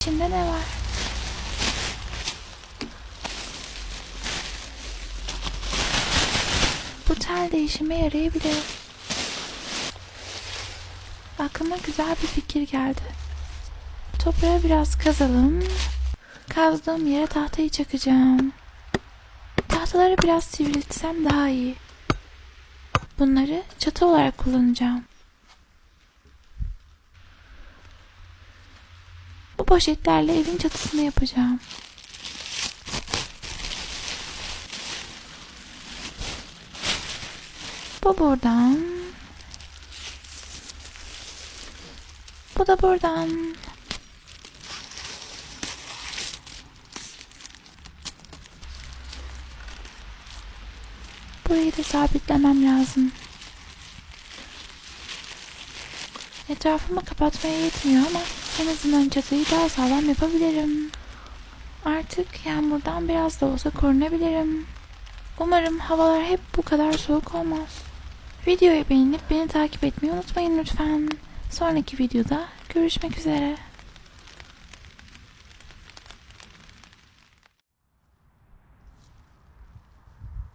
İçinde ne var? Bu tel değişime yarayabilir. Aklıma güzel bir fikir geldi. Toprağı biraz kazalım. Kazdığım yere tahtayı çakacağım. Tahtaları biraz sivriltsem daha iyi. Bunları çatı olarak kullanacağım. Bu poşetlerle evin çatısını yapacağım. Bu buradan. Bu da buradan. Burayı da sabitlemem lazım. Etrafımı kapatmaya yetmiyor ama en azından çatıyı daha sağlam yapabilirim. Artık yağmurdan biraz da olsa korunabilirim. Umarım havalar hep bu kadar soğuk olmaz. Videoyu beğenip beni takip etmeyi unutmayın lütfen. Sonraki videoda görüşmek üzere.